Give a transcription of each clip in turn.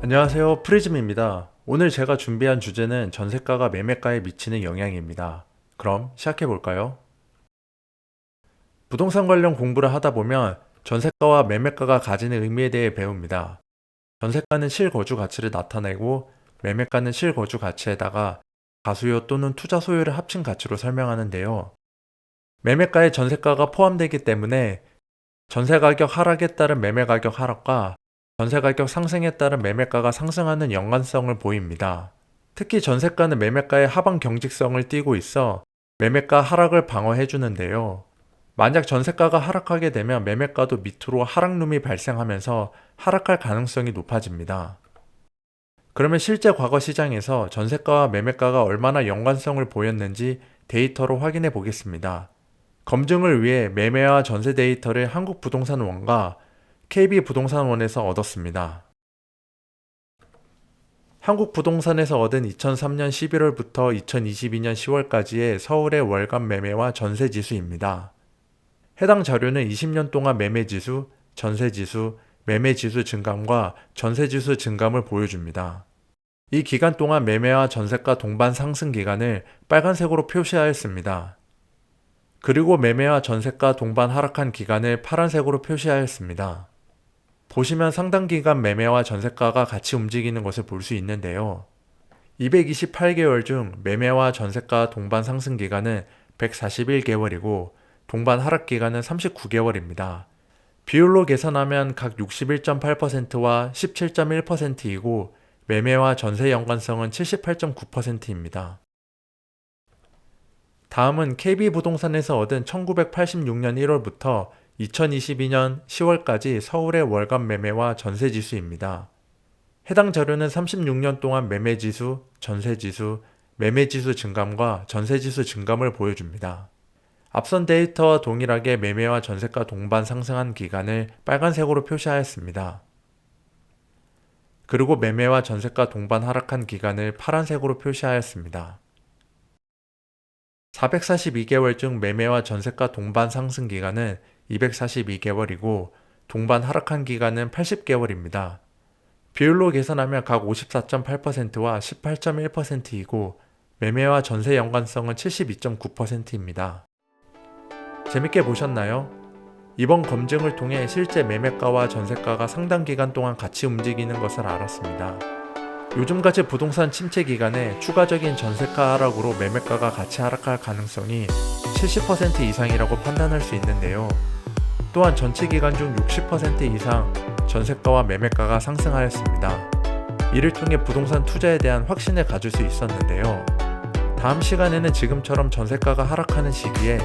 안녕하세요. 프리즘입니다. 오늘 제가 준비한 주제는 전세가가 매매가에 미치는 영향입니다. 그럼 시작해 볼까요? 부동산 관련 공부를 하다 보면 전세가와 매매가가 가지는 의미에 대해 배웁니다. 전세가는 실거주 가치를 나타내고 매매가는 실거주 가치에다가 가수요 또는 투자 소요를 합친 가치로 설명하는데요. 매매가에 전세가가 포함되기 때문에 전세 가격 하락에 따른 매매 가격 하락과 전세 가격 상승에 따른 매매가가 상승하는 연관성을 보입니다. 특히 전세가는 매매가의 하방 경직성을 띠고 있어 매매가 하락을 방어해 주는데요. 만약 전세가가 하락하게 되면 매매가도 밑으로 하락룸이 발생하면서 하락할 가능성이 높아집니다. 그러면 실제 과거 시장에서 전세가와 매매가가 얼마나 연관성을 보였는지 데이터로 확인해 보겠습니다. 검증을 위해 매매와 전세 데이터를 한국부동산원과 KB부동산원에서 얻었습니다. 한국부동산에서 얻은 2003년 11월부터 2022년 10월까지의 서울의 월간 매매와 전세 지수입니다. 해당 자료는 20년 동안 매매 지수, 전세 지수, 매매 지수 증감과 전세 지수 증감을 보여줍니다. 이 기간 동안 매매와 전세가 동반 상승 기간을 빨간색으로 표시하였습니다. 그리고 매매와 전세가 동반 하락한 기간을 파란색으로 표시하였습니다. 보시면 상당 기간 매매와 전세가가 같이 움직이는 것을 볼 수 있는데요. 228개월 중 매매와 전세가 동반 상승 기간은 141개월이고 동반 하락 기간은 39개월입니다. 비율로 계산하면 각 61.8%와 17.1%이고 매매와 전세 연관성은 78.9%입니다. 다음은 KB부동산에서 얻은 1986년 1월부터 2022년 10월까지 서울의 월간 매매와 전세 지수입니다. 해당 자료는 36년 동안 매매 지수, 전세 지수, 매매 지수 증감과 전세 지수 증감을 보여줍니다. 앞선 데이터와 동일하게 매매와 전세가 동반 상승한 기간을 빨간색으로 표시하였습니다. 그리고 매매와 전세가 동반 하락한 기간을 파란색으로 표시하였습니다. 442개월 중 매매와 전세가 동반 상승 기간은 242개월이고 동반 하락한 기간은 80개월입니다. 비율로 계산하면 각 54.8%와 18.1%이고 매매와 전세 연관성은 72.9%입니다. 재밌게 보셨나요? 이번 검증을 통해 실제 매매가와 전세가가 상당 기간 동안 같이 움직이는 것을 알았습니다. 요즘같이 부동산 침체 기간에 추가적인 전세가 하락으로 매매가가 같이 하락할 가능성이 70% 이상이라고 판단할 수 있는데요. 또한 전체 기간 중 60% 이상 전세가와 매매가가 상승하였습니다. 이를 통해 부동산 투자에 대한 확신을 가질 수 있었는데요. 다음 시간에는 지금처럼 전세가가 하락하는 시기에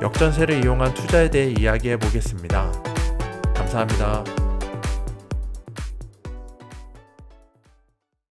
역전세를 이용한 투자에 대해 이야기해 보겠습니다. 감사합니다.